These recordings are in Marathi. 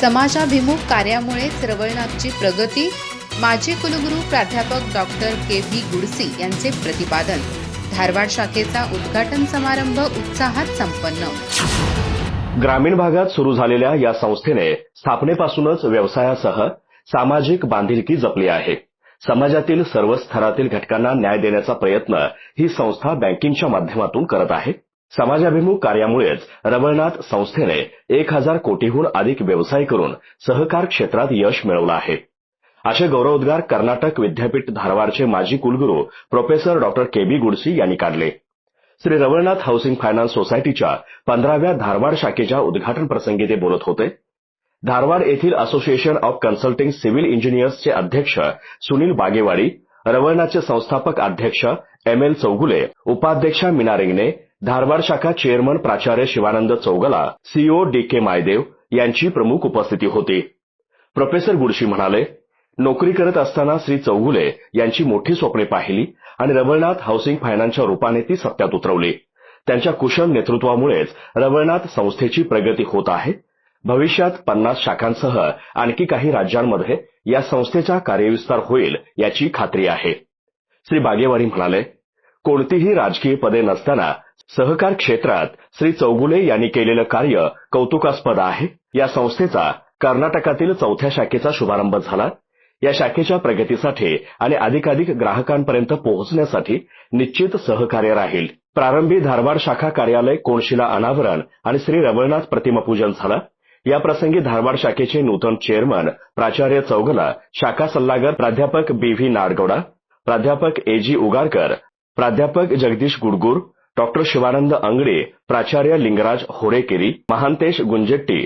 समाजाभिमुख कार्यामुळे रवळनाथची प्रगती माजी कुलगुरू प्राध्यापक डॉक्टर के व्ही गुडसी यांचे प्रतिपादन. धारवाड शाखेचा उद्घाटन समारंभ उत्साहात संपन्न. ग्रामीण भागात सुरू झालेल्या या संस्थेने स्थापनेपासूनच व्यवसायासह सामाजिक बांधिलकी जपली आहे. समाजातील सर्व स्तरातील घटकांना न्याय देण्याचा प्रयत्न ही संस्था बँकिंगच्या माध्यमातून करत आहे. समाजाभिमुख कार्यामुळेच रवळनाथ संस्थेने एक हजार कोटीहून अधिक व्यवसाय करून सहकार क्षेत्रात यश मिळवलं आहे. असे गौरवोद्गार कर्नाटक विद्यापीठ धारवाडचे माजी कुलगुरू प्रोफेसर डॉक्टर के बी गुडसी यांनी काढले. श्री रवळनाथ हाऊसिंग फायनान्स सोसायटीच्या पंधराव्या धारवाड शाखेच्या उद्घाटन प्रसंगी ते बोलत होते. धारवाड येथील असोसिएशन ऑफ कन्सल्टिंग सिव्हिल इंजिनियर्सचे अध्यक्ष सुनील बागेवाडी रवळनाथचे संस्थापक अध्यक्ष एम एल चौगुले उपाध्यक्षा मीना रिंगणे धारवाड शाखा चेअरमन प्राचार्य Shivanand Chougala CEO D K Maydev यांची प्रमुख उपस्थिती होती. प्रोफेसर गुडशी म्हणाले नोकरी करत असताना श्री चौगुले यांची मोठी स्वप्ने पाहिली आणि रवळनाथ हाऊसिंग फायनान्सच्या रूपाने ती सत्यात उतरवली. त्यांच्या कुशल नेतृत्वामुळेच रवळनाथ संस्थेची प्रगती होत आहे. भविष्यात पन्नास शाखांसह आणखी काही राज्यांमध्ये या संस्थेचा कार्यविस्तार होईल याची खात्री आहे. श्री बागेवाडी म्हणाले कोणतीही राजकीय पदे नसताना सहकार क्षेत्रात श्री चौगुले यांनी केलेलं कार्य कौतुकास्पद आहे. या संस्थेचा कर्नाटकातील चौथ्या शाखेचा शुभारंभ झाला. या शाखेच्या प्रगतीसाठी आणि अधिकाधिक ग्राहकांपर्यंत पोहोचण्यासाठी निश्चित सहकार्य राहील. प्रारंभी धारवाड शाखा कार्यालय कोणशिला अनावरण आणि श्री रवळनाथ प्रतिमापूजन झालं. या प्रसंगी धारवाड शाखेचे नूतन चेअरमन प्राचार्य चौगला शाखा सल्लागार प्राध्यापक बी व्ही नाडगौडा प्राध्यापक ए जी उगारकर प्राध्यापक जगदीश गुडगुर डॉक्टर शिवानंद अंगडे प्राचार्य लिंगराज होरेकेरी महांतेश गुंजेट्टी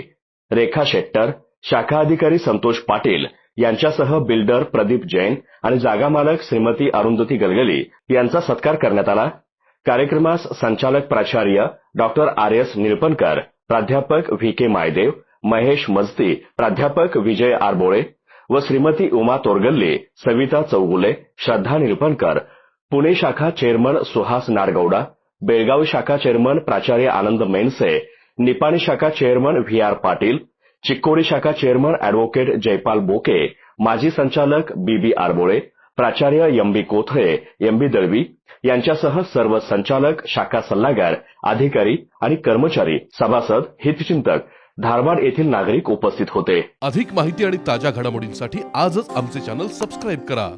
रेखा शेट्टर शाखा अधिकारी संतोष पाटील यांच्यासह बिल्डर प्रदीप जैन आणि जागा मालक श्रीमती अरुंधती गलगली यांचा सत्कार करण्यात आला. कार्यक्रमास संचालक प्राचार्य डॉक्टर आर एस निळपणकर प्राध्यापक व्ही के मायदेव महेश मजती प्राध्यापक विजय आरबोळे व श्रीमती उमा तोरगल्ले सविता चौगुले श्रद्धा निळपणकर पुणे शाखा चेअरमन सुहास नारगौडा बेळगाव शाखा चेअरमन प्राचार्य आनंद मेनसे निपाणी शाखा chairman V R Patil Chikkodi शाखा चेअरमन अॅडव्होकेट जयपाल बोके माजी संचालक बी बी आरबोळे प्राचार्य M B Kothale M B Dalvi यांच्यासह सर्व संचालक शाखा सल्लागार अधिकारी आणि कर्मचारी सभासद हितचिंतक धारवाड येथील नागरिक उपस्थित होते. अधिक माहिती आणि ताज्या घडामोडींसाठी आजच आमचे चॅनल सबस्क्राईब करा.